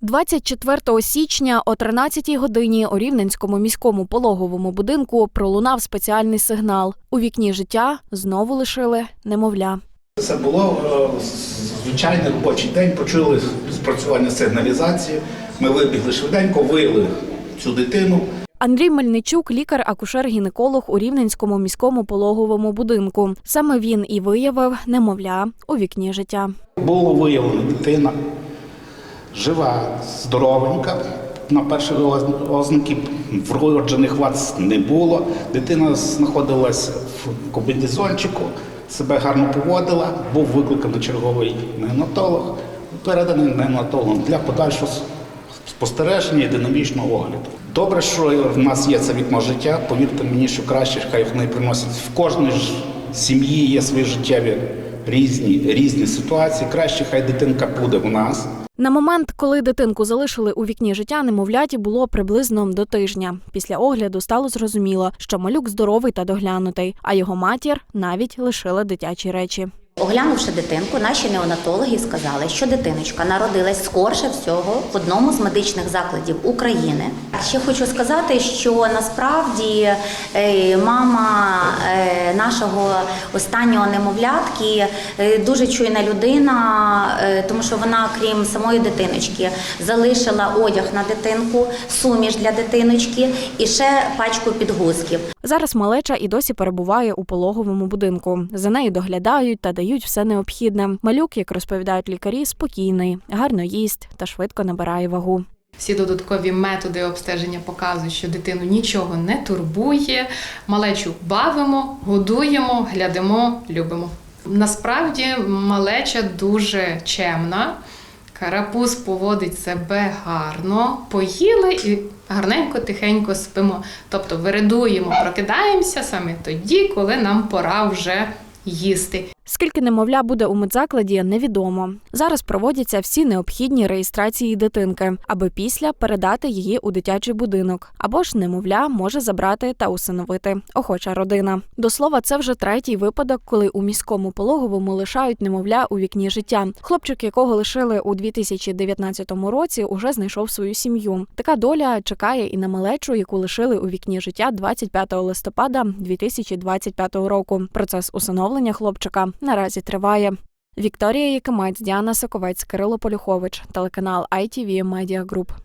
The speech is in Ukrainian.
24 січня о 13 годині у Рівненському міському пологовому будинку пролунав спеціальний сигнал. У вікні життя знову лишили немовля. Це було е, звичайний робочий день. Почули спрацювання сигналізації. Ми вибігли швиденько, виявили цю дитину. Андрій Мельничук, лікар-акушер-гінеколог у Рівненському міському пологовому будинку. Саме він і виявив немовля у вікні життя. Було виявлено дитина жива, здоровенька. На перші оз- ознаки вроджених вад не було. Дитина знаходилась в комбінезончику, себе гарно поводила. Був викликаний черговий неонатолог, переданий неонатологом для подальшого спостереження і динамічного огляду. Добре, що в нас є це вікно життя. Повірте мені, що краще хай вони приносять в кожній ж сім'ї є свої життєві різні, різні ситуації. Краще хай дитинка буде в нас. На момент, коли дитинку залишили у вікні життя, немовляті було приблизно до тижня. Після огляду стало зрозуміло, що малюк здоровий та доглянутий, а його матір навіть лишила дитячі речі. Оглянувши дитинку, наші неонатологи сказали, що дитиночка народилась скорше всього в одному з медичних закладів України. Ще хочу сказати, що насправді е, мама е, нашого останнього немовлятки е, дуже чуйна людина, тому що вона, крім самої дитиночки, залишила одяг на дитинку, суміш для дитиночки і ще пачку підгузків. Зараз малеча і досі перебуває у пологовому будинку. За нею доглядають та дають все необхідне. Малюк, як розповідають лікарі, спокійний, гарно їсть та швидко набирає вагу. Всі додаткові методи обстеження показують, що дитину нічого не турбує. Малечу бавимо, годуємо, глядимо, любимо. Насправді малеча дуже чемна. Карапуз поводить себе гарно, поїли і гарненько, тихенько спимо. Тобто виридуємо, прокидаємося саме тоді, коли нам пора вже їсти. Скільки немовля буде у медзакладі, невідомо. Зараз проводяться всі необхідні реєстрації дитинки, аби після передати її у дитячий будинок. Або ж немовля може забрати та усиновити охоча родина. До слова, це вже третій випадок, коли у міському пологовому лишають немовля у вікні життя. Хлопчик, якого лишили у 2019 році, уже знайшов свою сім'ю. Така доля чекає і на малечу, яку лишили у вікні життя 25 листопада 2025 року. Процес усиновлення хлопчика наразі триває. Вікторія Якимець, Діана Соковець, Кирило Полюхович, телеканал ITV Media Group.